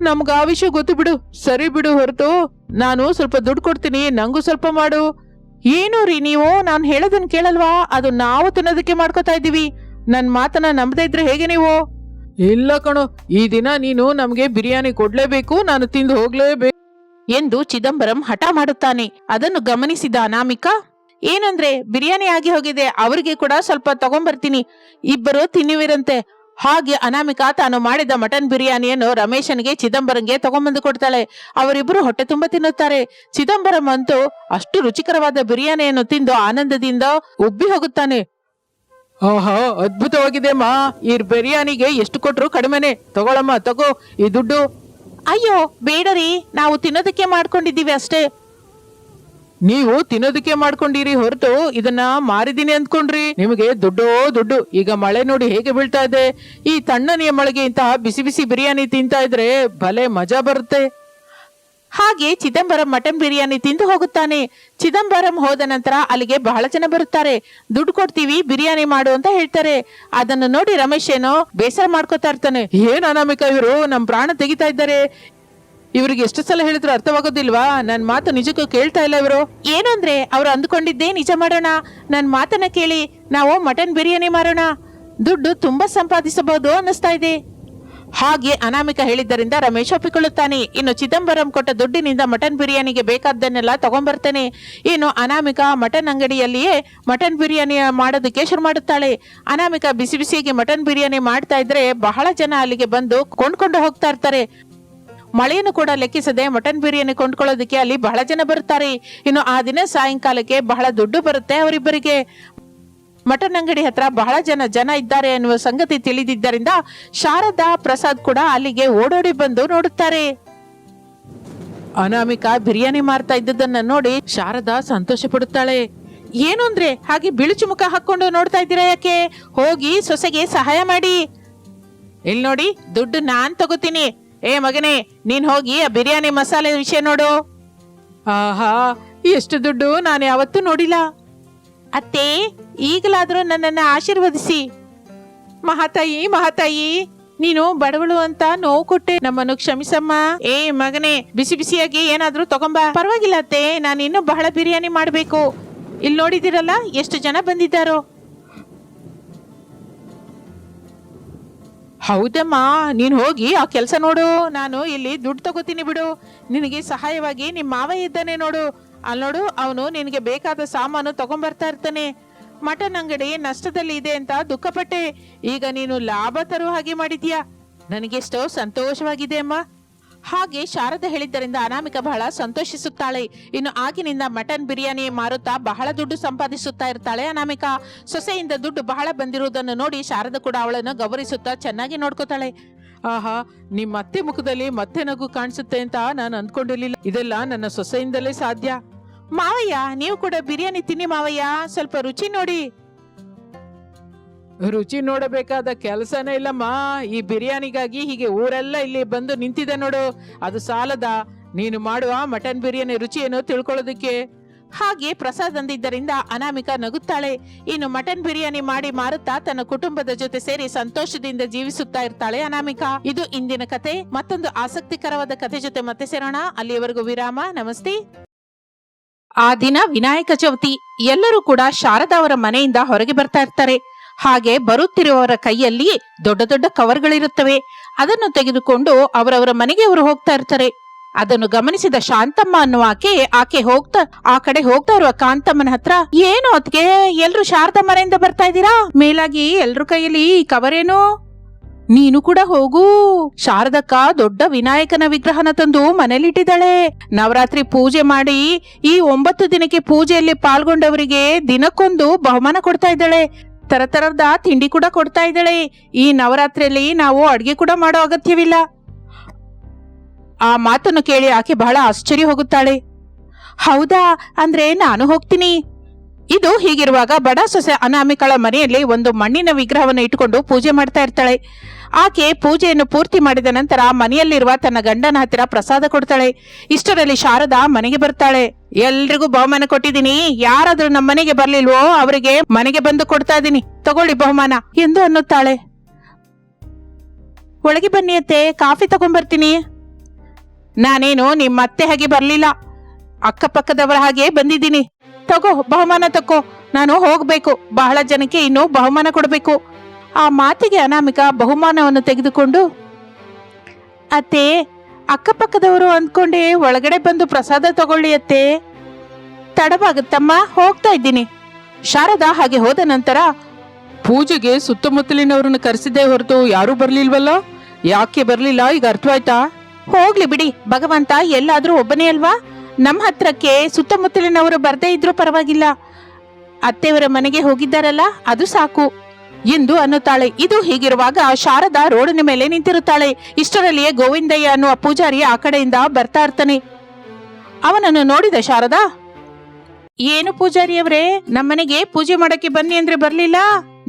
Speaker 2: ನಮ್ಗ ಆ ವಿಷಯ ಗೊತ್ತು ಬಿಡು. ಸರಿ ಬಿಡು ಹೊರತು. ನಾನು ಸ್ವಲ್ಪ ದುಡ್ಡು ಕೊಡ್ತೀನಿ, ನಂಗೂ ಸ್ವಲ್ಪ ಮಾಡು.
Speaker 1: ಏನು ರೀ ನೀವು? ನಾನು ಹೇಳೋದನ್ನ ಕೇಳಲ್ವಾ? ಅದು ನಾವು ತಿನ್ನೋದಕ್ಕೆ ಮಾಡ್ಕೋತಾ ಇದ್ದೀವಿ ನನ್ನ ಮಾತನ್ನ ನಂಬದೇ ಇದ್ರೆ ಹೇಗೆ ನೀವು?
Speaker 2: ಇಲ್ಲ ಕಣೋ, ಈ ದಿನ ನೀನು ನಮ್ಗೆ ಬಿರಿಯಾನಿ ಕೊಡ್ಲೇಬೇಕು, ನಾನು ತಿಂದು ಹೋಗ್ಲೇಬೇಕು.
Speaker 1: ಎಂದು ಚಿದಂಬರಂ ಹಠ ಮಾಡುತ್ತಾನೆ. ಅದನ್ನು ಗಮನಿಸಿದ ಅನಾಮಿಕಾ, ಏನಂದ್ರೆ, ಬಿರಿಯಾನಿ ಆಗಿ ಹೋಗಿದೆ, ಅವರಿಗೆ ಕೂಡ ಸ್ವಲ್ಪ ತಗೊಂಬರ್ತೀನಿ, ಇಬ್ಬರು ತಿನ್ನುವಿರಂತೆ. ಹಾಗೆ ಅನಾಮಿಕಾ ತಾನು ಮಾಡಿದ ಮಟನ್ ಬಿರಿಯಾನಿಯನ್ನು ರಮೇಶನ್ಗೆ ಚಿದಂಬರಂಗೆ ತಗೊಂಬಂದು ಕೊಡ್ತಾಳೆ. ಅವರಿಬ್ಬರು ಹೊಟ್ಟೆ ತುಂಬ ತಿನ್ನುತ್ತಾರೆ. ಚಿದಂಬರಂ ಅಂತೂ ಅಷ್ಟು ರುಚಿಕರವಾದ ಬಿರಿಯಾನಿಯನ್ನು ತಿಂದು ಆನಂದದಿಂದ ಉಬ್ಬಿ ಹೋಗುತ್ತಾನೆ.
Speaker 2: ಆಹಾ ಅದ್ಭುತವಾಗಿದೆ ಮಾ ಈ ಬಿರಿಯಾನಿಗೆ ಎಷ್ಟು ಕೊಟ್ರು ಕಡಿಮೆನೆ. ತಗೊಳಮ್ಮ, ತಗೋ. ಈ ದುಡ್ಡು
Speaker 1: ಅಯ್ಯೋ, ಬೇಡರಿ, ನಾವು ತಿನ್ನೋದಕ್ಕೆ ಮಾಡ್ಕೊಂಡಿದ್ದೀವಿ ಅಷ್ಟೇ.
Speaker 2: ನೀವು ತಿನ್ನೋದಕ್ಕೆ ಮಾಡ್ಕೊಂಡಿರಿ ಹೊರತು ಇದನ್ನ ಮಾರಿದೀನಿ ಅಂದ್ಕೊಂಡ್ರಿ. ನಿಮಗೆ ದುಡ್ಡೋ ದುಡ್ಡು. ಈಗ ಮಳೆ ನೋಡಿ ಹೇಗೆ ಬೀಳ್ತಾ ಇದೆ. ಈ ತಣ್ಣನೆಯ ಮಳೆಗೆ ಇಂತಹ ಬಿಸಿ ಬಿಸಿ ಬಿರಿಯಾನಿ ತಿಂತಾ ಇದ್ರೆ ಭಲೆ ಮಜಾ ಬರುತ್ತೆ.
Speaker 1: ಹಾಗೆ ಚಿದಂಬರಂ ಮಟನ್ ಬಿರಿಯಾನಿ ತಿಂದು ಹೋಗುತ್ತಾನೆ. ಚಿದಂಬರಂ ಹೋದ ನಂತರ ಅಲ್ಲಿಗೆ ಬಹಳ ಜನ ಬರುತ್ತಾರೆ. ದುಡ್ಡು ಕೊಡ್ತೀವಿ, ಬಿರಿಯಾನಿ ಮಾಡು ಅಂತ ಹೇಳ್ತಾರೆ. ಅದನ್ನು ನೋಡಿ ರಮೇಶ್ ಏನೋ ಬೇಸರ ಮಾಡ್ಕೋತಾ ಇರ್ತಾನೆ.
Speaker 2: ಏನ್ ಅನಾಮಿಕ ಇವರು? ನಮ್ ಪ್ರಾಣ ತೆಗಿತಾ ಇದ್ದಾರೆ. ಇವ್ರಿಗೆ ಎಷ್ಟು ಸಲ ಹೇಳಿದ್ರು ಅರ್ಥವಾಗೋದಿಲ್ವಾ? ನನ್ನ ಮಾತು ನಿಜಕ್ಕೂ ಕೇಳ್ತಾ ಇಲ್ಲ ಇವರು.
Speaker 1: ಏನಂದ್ರೆ ಅವ್ರು ಅಂದ್ಕೊಂಡಿದ್ದೇ ನಿಜ ಮಾಡೋಣ. ನನ್ನ ಮಾತನ್ನ ಕೇಳಿ ನಾವು ಮಟನ್ ಬಿರಿಯಾನಿ ಮಾರೋಣ. ದುಡ್ಡು ತುಂಬಾ ಸಂಪಾದಿಸಬಹುದು ಅನ್ನಿಸ್ತಾ ಇದೆ. ಹಾಗೆ ಅನಾಮಿಕ ಹೇಳಿದ್ದರಿಂದ ರಮೇಶ್ ಒಪ್ಪಿಕೊಳ್ಳುತ್ತಾನೆ. ಇನ್ನು ಚಿದಂಬರಂ ಕೊಟ್ಟ ದುಡ್ಡಿನಿಂದ ಮಟನ್ ಬಿರಿಯಾನಿಗೆ ಬೇಕಾದ್ದನ್ನೆಲ್ಲ ತಗೊಂಡ್ಬರ್ತಾನೆ ಇನ್ನು ಅನಾಮಿಕ ಮಟನ್ ಅಂಗಡಿಯಲ್ಲಿಯೇ ಮಟನ್ ಬಿರಿಯಾನಿ ಮಾಡೋದಕ್ಕೆ ಶುರು ಮಾಡುತ್ತಾಳೆ. ಅನಾಮಿಕ ಬಿಸಿ ಬಿಸಿಗೆ ಮಟನ್ ಬಿರಿಯಾನಿ ಮಾಡ್ತಾ ಇದ್ರೆ ಬಹಳ ಜನ ಅಲ್ಲಿಗೆ ಬಂದು ಕೊಂಡ್ಕೊಂಡು ಹೋಗ್ತಾ ಇರ್ತಾರೆ. ಮಳೆಯನ್ನು ಕೂಡ ಲೆಕ್ಕಿಸದೆ ಮಟನ್ ಬಿರಿಯಾನಿ ಕೊಂಡ್ಕೊಳ್ಳೋದಕ್ಕೆ ಅಲ್ಲಿ ಬಹಳ ಜನ ಬರುತ್ತಾರೆ. ಇನ್ನು ಆ ದಿನ ಸಾಯಂಕಾಲಕ್ಕೆ ಬಹಳ ದುಡ್ಡು ಬರುತ್ತೆ ಅವರಿಬ್ಬರಿಗೆ. ಮಟನ್ ಅಂಗಡಿ ಹತ್ರ ಬಹಳ ಜನ ಜನ ಇದ್ದಾರೆ ಎನ್ನುವ ಸಂಗತಿ ತಿಳಿದಿದ್ದರಿಂದ ಶಾರದಾ ಪ್ರಸಾದ್ ಕೂಡ ಅಲ್ಲಿಗೆ ಓಡೋಡಿ ಬಂದು ನೋಡುತ್ತಾರೆ. ಅನಾಮಿಕಾ ಬಿರಿಯಾನಿ ಮಾರ್ತಾ ಇದ್ದದನ್ನ ನೋಡಿ ಶಾರದಾ ಸಂತೋಷ ಪಡುತ್ತಾಳೆ ಏನು ಅಂದ್ರೆ, ಹಾಗೆ ಬಿಳುಚು ಮುಖ ಹಾಕೊಂಡು ನೋಡ್ತಾ ಇದ್ದೀರಾ ಯಾಕೆ? ಹೋಗಿ ಸೊಸೆಗೆ ಸಹಾಯ ಮಾಡಿ. ಇಲ್ಲಿ ನೋಡಿ, ದುಡ್ಡು ನಾನ್ ತಗೋತೀನಿ. ಏ ಮಗನೇ, ನೀನ್ ಹೋಗಿ ಆ ಬಿರಿಯಾನಿ ಮಸಾಲೆ ವಿಷಯ ನೋಡು.
Speaker 2: ಆಹಾ, ಎಷ್ಟು ದುಡ್ಡು ನಾನು ಯಾವತ್ತೂ ನೋಡಿಲ್ಲ.
Speaker 1: ಅತ್ತೆ ಈಗಲಾದ್ರೂ ನನ್ನನ್ನು ಆಶೀರ್ವದಿಸಿ. ಮಹಾತಾಯಿ ಮಹಾತಾಯಿ, ನೀನು ಬಡವಳು ಅಂತ ನೋವು ಕೊಟ್ಟೆ. ನಮ್ಮನ್ನು ಕ್ಷಮಿಸಮ್ಮ. ಏ ಮಗನೇ, ಬಿಸಿ ಬಿಸಿಯಾಗಿ ಏನಾದ್ರೂ ತಗೊಂಬ. ಪರವಾಗಿಲ್ಲ ಅತ್ತೆ, ನಾನು ಇನ್ನೂ ಬಹಳ ಬಿರಿಯಾನಿ ಮಾಡಬೇಕು. ಇಲ್ಲಿ ನೋಡಿದಿರಲ್ಲ ಎಷ್ಟು ಜನ ಬಂದಿದ್ದಾರೋ. ಹೌದಮ್ಮ, ನೀನು ಹೋಗಿ ಆ ಕೆಲಸ ನೋಡು. ನಾನು ಇಲ್ಲಿ ದುಡ್ಡು ತಗೋತೀನಿ ಬಿಡು. ನಿನಗೆ ಸಹಾಯವಾಗಿ ನಿಮ್ಮ ಮಾವ ಇದ್ದಾನೆ ನೋಡು. ಅಲ್ಲಿ ನೋಡು, ಅವನು ನಿನಗೆ ಬೇಕಾದ ಸಾಮಾನು ತಗೊಂಬರ್ತಾ ಇರ್ತಾನೆ. ಮಟನ್ ಅಂಗಡಿ ನಷ್ಟದಲ್ಲಿ ಇದೆ ಅಂತ ದುಃಖಪಟ್ಟೆ. ಈಗ ನೀನು ಲಾಭ ತರುವ ಹಾಗೆ ಮಾಡಿದ್ಯಾ? ನನಗೆಷ್ಟೋ ಸಂತೋಷವಾಗಿದೆ ಅಮ್ಮ. ಹಾಗೆ ಶಾರದ ಹೇಳಿದ್ದರಿಂದ ಅನಾಮಿಕ ಬಹಳ ಸಂತೋಷಿಸುತ್ತಾಳೆ. ಇನ್ನು ಆಗಿನಿಂದ ಮಟನ್ ಬಿರಿಯಾನಿ ಮಾರುತ್ತಾ ಬಹಳ ದುಡ್ಡು ಸಂಪಾದಿಸುತ್ತಾ ಇರ್ತಾಳೆ ಅನಾಮಿಕ. ಸೊಸೆಯಿಂದ ದುಡ್ಡು ಬಹಳ ಬಂದಿರುವುದನ್ನು ನೋಡಿ ಶಾರದ ಕೂಡ ಅವಳನ್ನು ಗೌರವಿಸುತ್ತಾ ಚೆನ್ನಾಗಿ ನೋಡ್ಕೋತಾಳೆ.
Speaker 2: ಆಹಾ ನಿಮ್ಮ ಅತ್ತೆ ಮುಖದಲ್ಲಿ ಮತ್ತೆ ನಗು ಕಾಣಿಸುತ್ತೆ ಅಂತ ನಾನು ಅಂದ್ಕೊಂಡಿರ್ಲಿಲ್ಲ. ಇದೆಲ್ಲ ನನ್ನ ಸೊಸೆಯಿಂದಲೇ ಸಾಧ್ಯ.
Speaker 1: ಮಾವಯ್ಯ, ನೀವು ಕೂಡ ಬಿರಿಯಾನಿ ತಿನ್ನಿ ಮಾವಯ್ಯ. ಸ್ವಲ್ಪ ರುಚಿ ನೋಡಿ.
Speaker 2: ರುಚಿ ನೋಡಬೇಕಾದ ಕೆಲಸನೇ ಇಲ್ಲಮ್ಮ. ಈ ಬಿರಿಯಾನಿಗಾಗಿ ಹೀಗೆ ಊರೆಲ್ಲ ಇಲ್ಲಿ ಬಂದು ನಿಂತಿದೆ ನೋಡು. ಅದು ಸಾಲದ. ನೀನು ಮಾಡುವ ಮಟನ್ ಬಿರಿಯಾನಿ ರುಚಿ ಏನೋ ತಿಳ್ಕೊಳ್ಳೋದಕ್ಕೆ?
Speaker 1: ಹಾಗೆ ಪ್ರಸಾದ್ ಅಂದಿದ್ದರಿಂದ ಅನಾಮಿಕ ನಗುತ್ತಾಳೆ. ಇನ್ನು ಮಟನ್ ಬಿರಿಯಾನಿ ಮಾಡಿ ಮಾರುತ್ತಾ ತನ್ನ ಕುಟುಂಬದ ಜೊತೆ ಸೇರಿ ಸಂತೋಷದಿಂದ ಜೀವಿಸುತ್ತಾ ಇರ್ತಾಳೆ ಅನಾಮಿಕ. ಇದು ಇಂದಿನ ಕತೆ. ಮತ್ತೊಂದು ಆಸಕ್ತಿಕರವಾದ ಕತೆ ಜೊತೆ ಮತ್ತೆ ಸೇರೋಣ. ಅಲ್ಲಿಯವರೆಗೂ ವಿರಾಮ. ನಮಸ್ತೆ. ಆ ದಿನ ವಿನಾಯಕ ಚೌತಿ ಎಲ್ಲರೂ ಕೂಡ ಶಾರದಾ ಅವರ ಮನೆಯಿಂದ ಹೊರಗೆ ಬರ್ತಾ ಇರ್ತಾರೆ. ಹಾಗೆ ಬರುತ್ತಿರುವವರ ಕೈಯಲ್ಲಿ ದೊಡ್ಡ ದೊಡ್ಡ ಕವರ್ಗಳಿರುತ್ತವೆ. ಅದನ್ನು ತೆಗೆದುಕೊಂಡು ಅವರವರ ಮನೆಗೆ ಅವರು ಹೋಗ್ತಾ ಇರ್ತಾರೆ. ಅದನ್ನು ಗಮನಿಸಿದ ಶಾಂತಮ್ಮ ಅನ್ನುವ ಆಕೆ ಆಕೆ ಹೋಗ್ತಾ, ಆ ಕಡೆ ಹೋಗ್ತಾ ಇರುವ ಕಾಂತಮ್ಮನ ಹತ್ರ, ಏನು ಅದಕ್ಕೆ ಎಲ್ರು ಶಾರದಾ ಮನೆಯಿಂದ ಬರ್ತಾ ಇದ್ದೀರಾ? ಮೇಲಾಗಿ ಎಲ್ರ ಕೈಯಲ್ಲಿ ಈ ಕವರ್ ಏನು ನೀನು ಕೂಡ ಹೋಗು. ಶಾರದಕ್ಕ ದೊಡ್ಡ ವಿನಾಯಕನ ವಿಗ್ರಹನ ತಂದು ಮನೇಲಿಟ್ಟಿದ್ದಾಳೆ. ನವರಾತ್ರಿ ಪೂಜೆ ಮಾಡಿ ಈ ಒಂಬತ್ತು ದಿನಕ್ಕೆ ಪೂಜೆಯಲ್ಲಿ ಪಾಲ್ಗೊಂಡವರಿಗೆ ದಿನಕ್ಕೊಂದು ಬಹುಮಾನ ಕೊಡ್ತಾ ಇದ್ದಾಳೆ. ತರತರದ ತಿಂಡಿ ಕೂಡ ಕೊಡ್ತಾ ಇದ್ದಾಳೆ. ಈ ನವರಾತ್ರಿಯಲ್ಲಿ ನಾವು ಅಡ್ಗೆ ಕೂಡ ಮಾಡೋ ಅಗತ್ಯವಿಲ್ಲ. ಆ ಮಾತನ್ನು ಕೇಳಿ ಆಕೆ ಬಹಳ ಆಶ್ಚರ್ಯ ಹೋಗುತ್ತಾಳೆ. ಹೌದಾ, ಅಂದ್ರೆ ನಾನು ಹೋಗ್ತೀನಿ. ಇದು ಹೀಗಿರುವಾಗ ಬಡ ಸೊಸೆ ಅನಾಮಿಕಳ ಮನೆಯಲ್ಲಿ ಒಂದು ಮಣ್ಣಿನ ವಿಗ್ರಹವನ್ನು ಇಟ್ಟುಕೊಂಡು ಪೂಜೆ ಮಾಡ್ತಾ ಇರ್ತಾಳೆ. ಆಕೆ ಪೂಜೆಯನ್ನು ಪೂರ್ತಿ ಮಾಡಿದ ನಂತರ ಮನೆಯಲ್ಲಿರುವ ತನ್ನ ಗಂಡನ ಹತ್ತಿರ ಪ್ರಸಾದ ಕೊಡ್ತಾಳೆ. ಇಷ್ಟರಲ್ಲಿ ಶಾರದಾ ಮನೆಗೆ ಬರ್ತಾಳೆ. ಎಲ್ರಿಗೂ ಬಹುಮಾನ ಕೊಟ್ಟಿದ್ದೀನಿ. ಯಾರಾದ್ರೂ ನಮ್ಮ ಮನೆಗೆ ಬರ್ಲಿಲ್ವೋ ಅವರಿಗೆ ಮನೆಗೆ ಬಂದು ಕೊಡ್ತಾ ಇದ್ದೀನಿ. ತಗೊಳ್ಳಿ ಬಹುಮಾನ ಎಂದು ಅನ್ನುತ್ತಾಳೆ. ಒಳಗೆ ಬನ್ನಿ ಅತ್ತೆ, ಕಾಫಿ ತಗೊಂಡ್ಬರ್ತೀನಿ ನಾನೇನು ನಿಮ್ಮ ಅತ್ತೆ ಹಾಗೆ ಬರ್ಲಿಲ್ಲ. ಅಕ್ಕಪಕ್ಕದವರ ಹಾಗೆ ಬಂದಿದ್ದೀನಿ. ತಗೋ, ಬಹುಮಾನ ತಗೋ ನಾನು ಹೋಗ್ಬೇಕು. ಬಹಳ ಜನಕ್ಕೆ ಇನ್ನು ಬಹುಮಾನ ಕೊಡಬೇಕು. ಆ ಮಾತಿಗೆ ಅನಾಮಿಕ ಬಹುಮಾನವನ್ನು ತೆಗೆದುಕೊಂಡು, ಅತ್ತೆ, ಅಕ್ಕಪಕ್ಕದವರು ಅಂದ್ಕೊಂಡೆ ಒಳಗಡೆ ಬಂದು ಪ್ರಸಾದ ತಗೊಳ್ಳಿ ಅತ್ತೆ. ತಡವಾಗುತ್ತಮ್ಮ, ಹೋಗ್ತಾ ಇದ್ದೀನಿ. ಶಾರದಾ ಹಾಗೆ ಹೋದ ನಂತರ,
Speaker 2: ಪೂಜೆಗೆ ಸುತ್ತಮುತ್ತಲಿನವ್ರನ್ನ ಕರೆಸಿದ್ದೇ ಹೊರತು ಯಾರೂ ಬರ್ಲಿಲ್ವಲ್ಲ? ಯಾಕೆ ಬರ್ಲಿಲ್ಲ? ಈಗ ಅರ್ಥವಾಯ್ತಾ?
Speaker 1: ಹೋಗ್ಲಿ ಬಿಡಿ, ಭಗವಂತ ಎಲ್ಲಾದ್ರೂ ಒಬ್ಬನೇ ಅಲ್ವಾ? ನಮ್ಮ ಹತ್ರಕ್ಕೆ ಸುತ್ತಮುತ್ತಲಿನವರು ಬರ್ದೇ ಇದ್ರೂ ಪರವಾಗಿಲ್ಲ. ಅತ್ತೆಯವರ ಮನೆಗೆ ಹೋಗಿದ್ದಾರಲ್ಲ, ಅದು ಸಾಕು. ಎಂದು ಅನ್ನುತ್ತಾಳೆ. ಇದು ಹೀಗಿರುವಾಗ ಶಾರದಾ ರೋಡಿನ ಮೇಲೆ ನಿಂತಿರುತ್ತಾಳೆ. ಇಷ್ಟರಲ್ಲಿಯೇ ಗೋವಿಂದಯ್ಯ ಅನ್ನುವ ಪೂಜಾರಿ ಆ ಕಡೆಯಿಂದ ಬರ್ತಾ ಇರ್ತಾನೆ. ಅವನನ್ನು ನೋಡಿದ ಶಾರದಾ, ಏನು ಪೂಜಾರಿಯವರೇ ನಮ್ಮನೆಗೆ ಪೂಜೆ ಮಾಡಕ್ಕೆ ಬನ್ನಿ ಅಂದ್ರೆ ಬರ್ಲಿಲ್ಲ?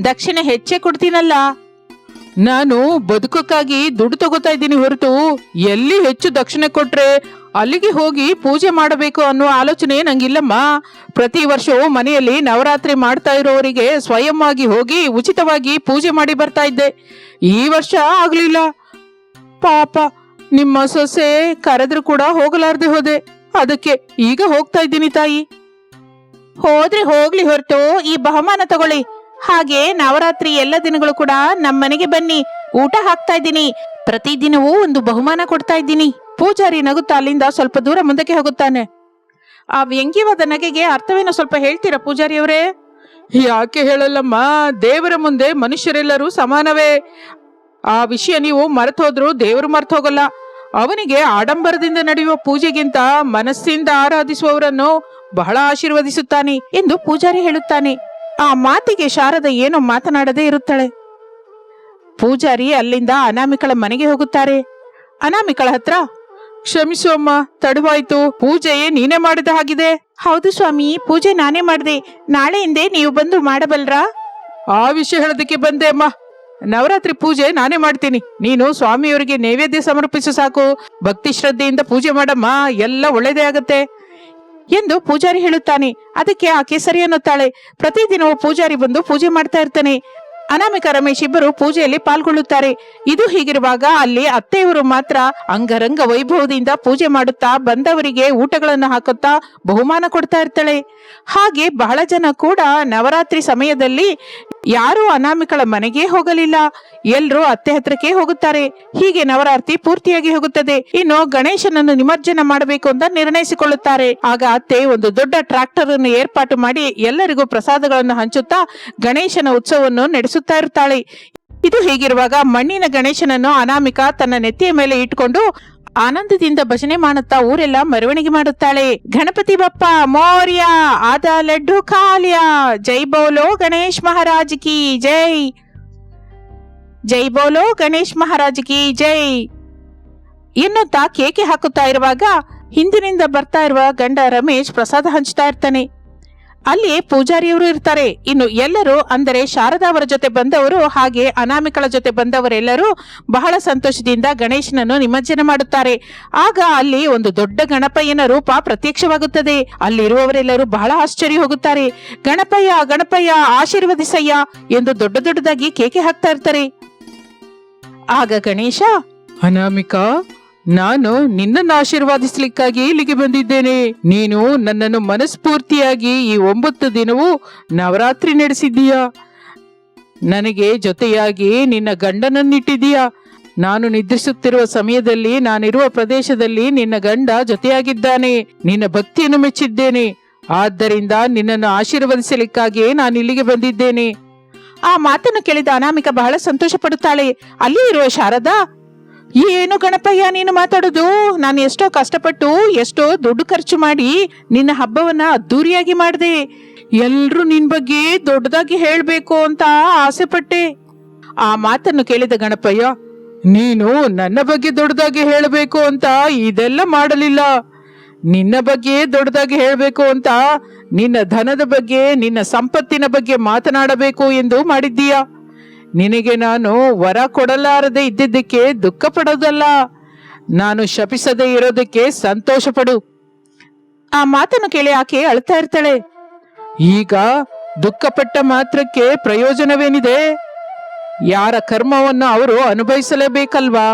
Speaker 1: ದಕ್ಷಿಣೆ ಹೆಚ್ಚೆ ಕೊಡ್ತೀನಲ್ಲ.
Speaker 2: ನಾನು ಬದುಕಕ್ಕಾಗಿ ದುಡ್ಡು ತಗೋತಾ ಇದ್ದೀನಿ ಹೊರತು, ಎಲ್ಲಿ ಹೆಚ್ಚು ದಕ್ಷಿಣೆ ಕೊಟ್ರೆ ಅಲ್ಲಿಗೆ ಹೋಗಿ ಪೂಜೆ ಮಾಡಬೇಕು ಅನ್ನೋ ಆಲೋಚನೆ ನಂಗಿಲ್ಲಮ್ಮ. ಪ್ರತಿ ವರ್ಷವೂ ಮನೆಯಲ್ಲಿ ನವರಾತ್ರಿ ಮಾಡ್ತಾ ಇರೋರಿಗೆ ಸ್ವಯಂವಾಗಿ ಹೋಗಿ ಉಚಿತವಾಗಿ ಪೂಜೆ ಮಾಡಿ ಬರ್ತಾ ಇದ್ದೆ. ಈ ವರ್ಷ ಆಗ್ಲಿಲ್ಲ. ಪಾಪ, ನಿಮ್ಮ ಸೊಸೆ ಕರೆದ್ರು ಕೂಡ ಹೋಗಲಾರ್ದೆ ಹೋದೆ. ಅದಕ್ಕೆ ಈಗ ಹೋಗ್ತಾ ಇದ್ದೀನಿ ತಾಯಿ.
Speaker 1: ಹೋದ್ರೆ ಹೋಗ್ಲಿ ಹೊರತು, ಈ ಬಹುಮಾನ ತಗೊಳ್ಳಿ. ಹಾಗೆ ನವರಾತ್ರಿ ಎಲ್ಲ ದಿನಗಳು ಕೂಡ ನಮ್ಮನೆಗೆ ಬನ್ನಿ. ಊಟ ಹಾಕ್ತಾ ಇದ್ದೀನಿ. ಪ್ರತಿದಿನವೂ ಒಂದು ಬಹುಮಾನ ಕೊಡ್ತಾ ಇದ್ದೀನಿ. ಪೂಜಾರಿ ನಗುತ್ತಾ ಅಲ್ಲಿಂದ ಸ್ವಲ್ಪ ದೂರ ಮುಂದಕ್ಕೆ ಹೋಗುತ್ತಾನೆ. ಆ ವ್ಯಂಗ್ಯವಾದ ನಗೆಗೆ ಅರ್ಥವೇನೋ ಸ್ವಲ್ಪ ಹೇಳ್ತೀರಾ ಪೂಜಾರಿಯವರೇ
Speaker 2: ಯಾಕೆ ಹೇಳಲ್ಲಮ್ಮ, ದೇವರ ಮುಂದೆ ಮನುಷ್ಯರೆಲ್ಲರೂ ಸಮಾನವೇ. ಆ ವಿಷಯ ನೀವು ಮರೆತು ಹೋದ್ರು ದೇವರು ಮರೆತು ಹೋಗಲ್ಲ. ಅವನಿಗೆ ಆಡಂಬರದಿಂದ ನಡೆಯುವ ಪೂಜೆಗಿಂತ ಮನಸ್ಸಿಂದ ಆರಾಧಿಸುವವರನ್ನು ಬಹಳ ಆಶೀರ್ವದಿಸುತ್ತಾನೆ
Speaker 1: ಎಂದು ಪೂಜಾರಿ ಹೇಳುತ್ತಾನೆ. ಆ ಮಾತಿಗೆ ಶಾರದ ಏನೋ ಮಾತನಾಡದೇ ಇರುತ್ತಾಳೆ. ಪೂಜಾರಿ ಅಲ್ಲಿಂದ ಅನಾಮಿಕಳ ಮನೆಗೆ ಹೋಗುತ್ತಾರೆ. ಅನಾಮಿಕಳ ಹತ್ರ
Speaker 2: ಕ್ಷಮಿಸು ಅಮ್ಮ. ತಡವಾಯ್ತು. ಪೂಜೆಯೇ ನೀನೇ ಮಾಡಿದ ಹಾಗಿದೆ.
Speaker 1: ಹೌದು ಸ್ವಾಮಿ ಪೂಜೆ ನಾನೇ ಮಾಡಿದೆ. ನಾಳೆಯಿಂದ ನೀವು ಬಂದು ಮಾಡಬಲ್ರಾ?
Speaker 2: ಆ ವಿಷಯ ಹೇಳೋದಕ್ಕೆ ಬಂದೆ ಅಮ್ಮ. ನವರಾತ್ರಿ ಪೂಜೆ ನಾನೇ ಮಾಡ್ತೀನಿ. ನೀನು ಸ್ವಾಮಿಯವರಿಗೆ ನೈವೇದ್ಯ ಸಮರ್ಪಿಸು ಸಾಕು. ಭಕ್ತಿ ಶ್ರದ್ಧೆಯಿಂದ ಪೂಜೆ ಮಾಡಮ್ಮ. ಎಲ್ಲ ಒಳ್ಳೇದೇ ಆಗತ್ತೆ.
Speaker 1: ಎಂದು ಪೂಜಾರಿ ಹೇಳುತ್ತಾನೆ. ಅದಕ್ಕೆ ಆಕೆ ಸರಿ ಅನ್ನುತ್ತಾಳೆ. ಪ್ರತಿದಿನವೂ ಪೂಜಾರಿ ಬಂದು ಪೂಜೆ ಮಾಡ್ತಾ ಇರ್ತಾನೆ. ಅನಾಮಿಕ ರಮೇಶ್ ಇಬ್ಬರು ಪೂಜೆಯಲ್ಲಿ ಪಾಲ್ಗೊಳ್ಳುತ್ತಾರೆ. ಇದು ಹೀಗಿರುವಾಗ ಅಲ್ಲಿ ಅತ್ತೆಯವರು ಮಾತ್ರ ಅಂಗರಂಗ ವೈಭವದಿಂದ ಪೂಜೆ ಮಾಡುತ್ತಾ ಬಂದವರಿಗೆ ಊಟಗಳನ್ನು ಹಾಕುತ್ತಾ ಬಹುಮಾನ ಕೊಡ್ತಾ ಇರ್ತಾಳೆ. ಹಾಗೆ ಬಹಳ ಜನ ಕೂಡ ನವರಾತ್ರಿ ಸಮಯದಲ್ಲಿ ಯಾರು ಅನಾಮಿಕಳ ಮನೆಗೆ ಹೋಗಲಿಲ್ಲ. ಎಲ್ರೂ ಅತ್ತೆ ಹತ್ರಕ್ಕೆ ಹೋಗುತ್ತಾರೆ. ಹೀಗೆ ನವರಾತ್ರಿ ಪೂರ್ತಿಯಾಗಿ ಹೋಗುತ್ತದೆ. ಇನ್ನು ಗಣೇಶನನ್ನು ನಿಮಜ್ಜನ ಮಾಡಬೇಕು ಅಂತ ನಿರ್ಣಯಿಸಿಕೊಳ್ಳುತ್ತಾರೆ. ಆಗ ಅತ್ತೆ ಒಂದು ದೊಡ್ಡ ಟ್ರಾಕ್ಟರ್ ಅನ್ನು ಏರ್ಪಾಟು ಮಾಡಿ ಎಲ್ಲರಿಗೂ ಪ್ರಸಾದಗಳನ್ನು ಹಂಚುತ್ತಾ ಗಣೇಶನ ಉತ್ಸವವನ್ನು ನಡೆಸುತ್ತಾ ಇರ್ತಾಳೆ. ಇದು ಹೀಗಿರುವಾಗ ಮಣ್ಣಿನ ಗಣೇಶನನ್ನು ಅನಾಮಿಕ ತನ್ನ ನೆತ್ತಿಯ ಮೇಲೆ ಇಟ್ಕೊಂಡು ಆನಂದದಿಂದ ಭಜನೆ ಮಾಡುತ್ತಾ ಊರೆಲ್ಲ ಮೆರವಣಿಗೆ ಮಾಡುತ್ತಾಳೆ. ಗಣಪತಿ ಬಪ್ಪ, ಮೌರ್ಯ, ಆದ ಲಡ್ಡು ಕಾಲ್ಯ ಜೈ ಬೋಲೋ ಗಣೇಶ್ ಮಹಾರಾಜ್ ಕಿ ಜೈ. ಜೈ ಬೋಲೋ ಗಣೇಶ್ ಮಹಾರಾಜ್ ಕಿ ಜೈ. ಎನ್ನುತ್ತಾ ಕೇಕೆ ಹಾಕುತ್ತಾ ಇರುವಾಗ ಹಿಂದಿನಿಂದ ಬರ್ತಾ ಇರುವ ಗಂಡ ರಮೇಶ್ ಪ್ರಸಾದ ಹಂಚ್ತಾ ಇರ್ತಾನೆ. ಅಲ್ಲಿ ಪೂಜಾರಿಯವರು ಇರ್ತಾರೆ. ಇನ್ನು ಎಲ್ಲರೂ ಅಂದರೆ ಶಾರದಾ ಅವರ ಜೊತೆ ಬಂದವರು ಹಾಗೆ ಅನಾಮಿಕಳ ಜೊತೆ ಬಂದವರೆಲ್ಲರೂ ಬಹಳ ಸಂತೋಷದಿಂದ ಗಣೇಶನನ್ನು ನಿಮಜ್ಜನ ಮಾಡುತ್ತಾರೆ. ಆಗ ಅಲ್ಲಿ ಒಂದು ದೊಡ್ಡ ಗಣಪಯ್ಯನ ರೂಪ ಪ್ರತ್ಯಕ್ಷವಾಗುತ್ತದೆ. ಅಲ್ಲಿರುವವರೆಲ್ಲರೂ ಬಹಳ ಆಶ್ಚರ್ಯ ಹೋಗುತ್ತಾರೆ. ಗಣಪಯ್ಯ ಗಣಪಯ್ಯ, ಆಶೀರ್ವದಿಸಯ್ಯ ಎಂದು ದೊಡ್ಡ ದೊಡ್ಡದಾಗಿ ಕೇಕೆ ಹಾಕ್ತಾ ಇರ್ತಾರೆ. ಆಗ ಗಣೇಶ,
Speaker 2: ಅನಾಮಿಕಾ ನಾನು ನಿನ್ನನ್ನು ಆಶೀರ್ವಾದಿಸಲಿಕ್ಕಾಗಿ ಇಲ್ಲಿಗೆ ಬಂದಿದ್ದೇನೆ. ನೀನು ನನ್ನನ್ನು ಮನಸ್ಫೂರ್ತಿಯಾಗಿ ಈ ಒಂಬತ್ತು ದಿನವೂ ನವರಾತ್ರಿ ನಡೆಸಿದ್ದೀಯ? ನನಗೆ ಜೊತೆಯಾಗಿ ನಿನ್ನ ಗಂಡನನ್ನಿಟ್ಟಿದೀಯ ನಾನು ನಿದ್ರಿಸುತ್ತಿರುವ ಸಮಯದಲ್ಲಿ ನಾನಿರುವ ಪ್ರದೇಶದಲ್ಲಿ ನಿನ್ನ ಗಂಡ ಜೊತೆಯಾಗಿದ್ದಾನೆ. ನಿನ್ನ ಭಕ್ತಿಯನ್ನು ಮೆಚ್ಚಿದ್ದೇನೆ. ಆದ್ದರಿಂದ ನಿನ್ನನ್ನು ಆಶೀರ್ವದಿಸಲಿಕ್ಕಾಗಿ ನಾನು ಇಲ್ಲಿಗೆ ಬಂದಿದ್ದೇನೆ.
Speaker 1: ಆ ಮಾತನ್ನು ಕೇಳಿದ ಅನಾಮಿಕ ಬಹಳ ಸಂತೋಷ ಪಡುತ್ತಾಳೆ ಅಲ್ಲಿ ಇರುವ ಶಾರದಾ ಏನು ಗಣಪಯ್ಯ, ನೀನು ಮಾತಾಡೋದು? ನಾನು ಎಷ್ಟೋ ಕಷ್ಟಪಟ್ಟು ಎಷ್ಟೋ ದುಡ್ಡು ಖರ್ಚು ಮಾಡಿ ನಿನ್ನ ಹಬ್ಬವನ್ನ ಅದ್ದೂರಿಯಾಗಿ ಮಾಡಿದೆ. ಎಲ್ಲರೂ ನಿನ್ ಬಗ್ಗೆ ದೊಡ್ಡದಾಗಿ ಹೇಳಬೇಕು ಅಂತ ಆಸೆ ಪಟ್ಟೆ ಆ ಮಾತನ್ನು ಕೇಳಿದ ಗಣಪಯ್ಯ,
Speaker 2: ನೀನು ನನ್ನ ಬಗ್ಗೆ ದೊಡ್ಡದಾಗಿ ಹೇಳಬೇಕು ಅಂತ ಇದೆಲ್ಲ ಮಾಡಲಿಲ್ಲ. ನಿನ್ನ ಬಗ್ಗೆ ದೊಡ್ಡದಾಗಿ ಹೇಳಬೇಕು ಅಂತ ನಿನ್ನ ಧನದ ಬಗ್ಗೆ, ನಿನ್ನ ಸಂಪತ್ತಿನ ಬಗ್ಗೆ ಮಾತನಾಡಬೇಕು ಎಂದು ಮಾಡಿದ್ದೀಯ? ನಿನಗೆ ನಾನು ವರ ಕೊಡಲಾರದೆ ಇದ್ದಿದ್ದಕ್ಕೆ ದುಃಖ ಪಡೋದಲ್ಲ ನಾನು ಶಪಿಸದೆ ಇರೋದಕ್ಕೆ ಸಂತೋಷ ಪಡು
Speaker 1: ಆ ಮಾತನ್ನು ಕೇಳಿ ಆಕೆ ಅಳ್ತಾ ಇರ್ತಾಳೆ.
Speaker 2: ಈಗ ದುಃಖಪಟ್ಟ ಮಾತ್ರಕ್ಕೆ ಪ್ರಯೋಜನವೇನಿದೆ? ಯಾರ ಕರ್ಮವನ್ನು ಅವರು ಅನುಭವಿಸಲೇಬೇಕಲ್ವಾ?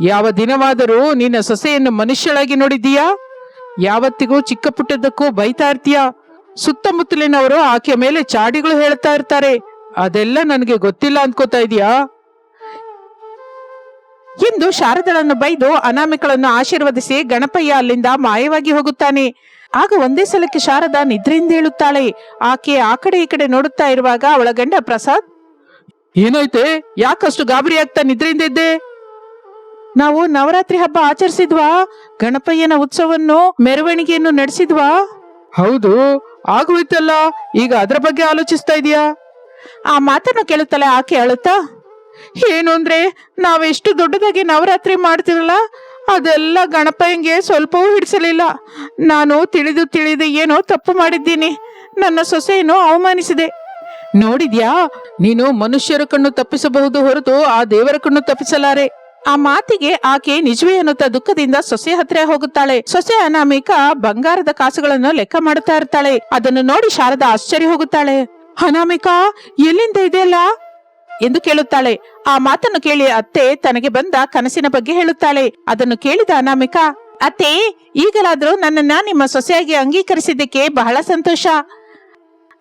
Speaker 2: ಯಾವ ದಿನವಾದರೂ ನಿನ್ನ ಸೊಸೆಯನ್ನು ಮನುಷ್ಯಳಾಗಿ ನೋಡಿದೀಯಾ ಯಾವತ್ತಿಗೂ ಚಿಕ್ಕ ಪುಟ್ಟದಕ್ಕೂ ಬೈತಾ ಇರ್ತೀಯ? ಸುತ್ತಮುತ್ತಲಿನವರು ಆಕೆಯ ಮೇಲೆ ಚಾಡಿಗಳು ಹೇಳ್ತಾ ಇರ್ತಾರೆ. ಅದೆಲ್ಲ ನನಗೆ ಗೊತ್ತಿಲ್ಲ ಅನ್ಕೋತಾ ಇದೀಯಾ?
Speaker 1: ಎಂದು ಶಾರದಳನ್ನು ಬೈದು ಅನಾಮಿಕಳನ್ನು ಆಶೀರ್ವದಿಸಿ ಗಣಪಯ್ಯ ಅಲ್ಲಿಂದ ಮಾಯವಾಗಿ ಹೋಗುತ್ತಾನೆ. ಆಗ ಒಂದೇ ಸಲಕ್ಕೆ ಶಾರದಾ ನಿದ್ರೆಯಿಂದ ಹೇಳುತ್ತಾಳೆ ಆಕೆ ಆ ಕಡೆ ಈ ಕಡೆ ನೋಡುತ್ತಾ ಇರುವಾಗ ಅವಳ ಗಂಡ ಪ್ರಸಾದ್,
Speaker 2: ಏನಾಯ್ತೆ, ಯಾಕಷ್ಟು ಗಾಬರಿ ಆಗ್ತಾ ನಿದ್ರೆಯಿಂದ ಇದ್ದೆ
Speaker 1: ನಾವು ನವರಾತ್ರಿ ಹಬ್ಬ ಆಚರಿಸಿದ್ವಾ? ಗಣಪಯ್ಯನ ಉತ್ಸವವನ್ನು, ಮೆರವಣಿಗೆಯನ್ನು ನಡೆಸಿದ್ವಾ?
Speaker 2: ಹೌದು, ಆಗೋಯ್ತಲ್ಲ. ಈಗ ಅದರ ಬಗ್ಗೆ ಆಲೋಚಿಸ್ತಾ ಇದೀಯಾ?
Speaker 1: ಆ ಮಾತನ್ನು ಕೇಳುತ್ತಲೇ ಆಕೆ ಅಳುತ್ತಾ, ಏನು ಅಂದ್ರೆ, ನಾವೆಷ್ಟು ದೊಡ್ಡದಾಗಿ ನವರಾತ್ರಿ ಮಾಡ್ತಿರಲ್ಲ, ಅದೆಲ್ಲ ಗಣಪಯ್ಯಂಗೆ ಸ್ವಲ್ಪವೂ ಹಿಡಿಸಲಿಲ್ಲ. ನಾನು ತಿಳಿದು ತಿಳಿದು ಏನೋ ತಪ್ಪು ಮಾಡಿದ್ದೀನಿ. ನನ್ನ ಸೊಸೆಯನ್ನು ಅವಮಾನಿಸಿದೆ.
Speaker 2: ನೋಡಿದ್ಯಾ? ನೀನು ಮನುಷ್ಯರ ಕಣ್ಣು ತಪ್ಪಿಸಬಹುದು ಹೊರತು ಆ ದೇವರ ಕಣ್ಣು ತಪ್ಪಿಸಲಾರೆ.
Speaker 1: ಆ ಮಾತಿಗೆ ಆಕೆ ನಿಜವೇ ಅನ್ನುತ್ತಾ ದುಃಖದಿಂದ ಸೊಸೆ ಹತ್ರ ಹೋಗುತ್ತಾಳೆ. ಸೊಸೆ ಅನಾಮಿಕ ಬಂಗಾರದ ಕಾಸುಗಳನ್ನು ಲೆಕ್ಕ ಮಾಡುತ್ತಾ ಇರ್ತಾಳೆ. ಅದನ್ನು ನೋಡಿ ಶಾರದಾ ಆಶ್ಚರ್ಯ ಹೋಗುತ್ತಾಳೆ. ಅನಾಮಿಕ, ಎಲ್ಲಿಂದ ಇದೆಯಲ್ಲ ಎಂದು ಕೇಳುತ್ತಾಳೆ. ಆ ಮಾತನ್ನು ಕೇಳಿ ಅತ್ತೆ ತನಗೆ ಬಂದ ಕನಸಿನ ಬಗ್ಗೆ ಹೇಳುತ್ತಾಳೆ. ಅದನ್ನು ಕೇಳಿದ ಅನಾಮಿಕ, ಅತ್ತೆ, ಈಗಲಾದರೂ ನನ್ನನ್ನ ನಿಮ್ಮ ಸೊಸೆಯಾಗಿ ಅಂಗೀಕರಿಸಿದ್ದಕ್ಕೆ ಬಹಳ ಸಂತೋಷ.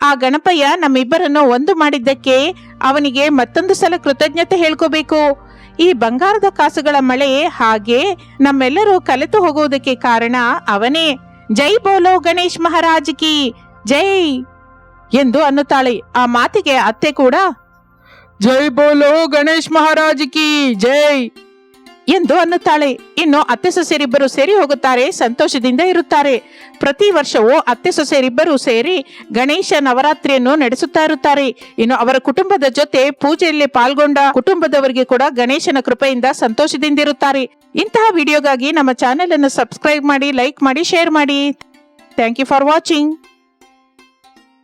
Speaker 1: ಆ ಗಣಪಯ್ಯ ನಮ್ಮಿಬ್ಬರನ್ನು ಒಂದು ಮಾಡಿದ್ದಕ್ಕೆ ಅವನಿಗೆ ಮತ್ತೊಂದು ಸಲ ಕೃತಜ್ಞತೆ ಹೇಳ್ಕೋಬೇಕು. ಈ ಬಂಗಾರದ ಕಾಸುಗಳ ಮಳೆ ಹಾಗೆ ನಮ್ಮೆಲ್ಲರೂ ಕಲೆತು ಹೋಗುವುದಕ್ಕೆ ಕಾರಣ ಅವನೇ. ಜೈ ಬೋಲೋ ಗಣೇಶ್ ಮಹಾರಾಜ್ ಕಿ, ಜೈ! ಎಂದು ಅನ್ನುತ್ತಾಳೆ. ಆ ಮಾತಿಗೆ ಅತ್ತೆ ಕೂಡ
Speaker 2: ಜೈ ಬೋಲೋ ಗಣೇಶ್ ಮಹಾರಾಜ್ ಕಿ ಜೈ.
Speaker 1: ಎಂದು ಅನ್ನುತ್ತಾಳೆ. ಇನ್ನು ಅತ್ತೆ ಸೊಸೆಯರಿಬ್ಬರು ಸೇರಿ ಹೋಗುತ್ತಾರೆ ಸಂತೋಷದಿಂದ ಇರುತ್ತಾರೆ. ಪ್ರತಿ ವರ್ಷವೂ ಅತ್ತೆ ಸೊಸೆಯರಿಬ್ಬರು ಸೇರಿ ಗಣೇಶ ನವರಾತ್ರಿಯನ್ನು ನಡೆಸುತ್ತಾ ಇರುತ್ತಾರೆ. ಇನ್ನು ಅವರ ಕುಟುಂಬದ ಜೊತೆ ಪೂಜೆಯಲ್ಲಿ ಪಾಲ್ಗೊಂಡ ಕುಟುಂಬದವರಿಗೆ ಕೂಡ ಗಣೇಶನ ಕೃಪೆಯಿಂದ ಸಂತೋಷದಿಂದ ಇರುತ್ತಾರೆ. ಇಂತಹ ವಿಡಿಯೋಗಾಗಿ ನಮ್ಮ ಚಾನೆಲ್ ಅನ್ನು ಸಬ್ಸ್ಕ್ರೈಬ್ ಮಾಡಿ ಲೈಕ್ ಮಾಡಿ ಶೇರ್ ಮಾಡಿ. Thank you for watching.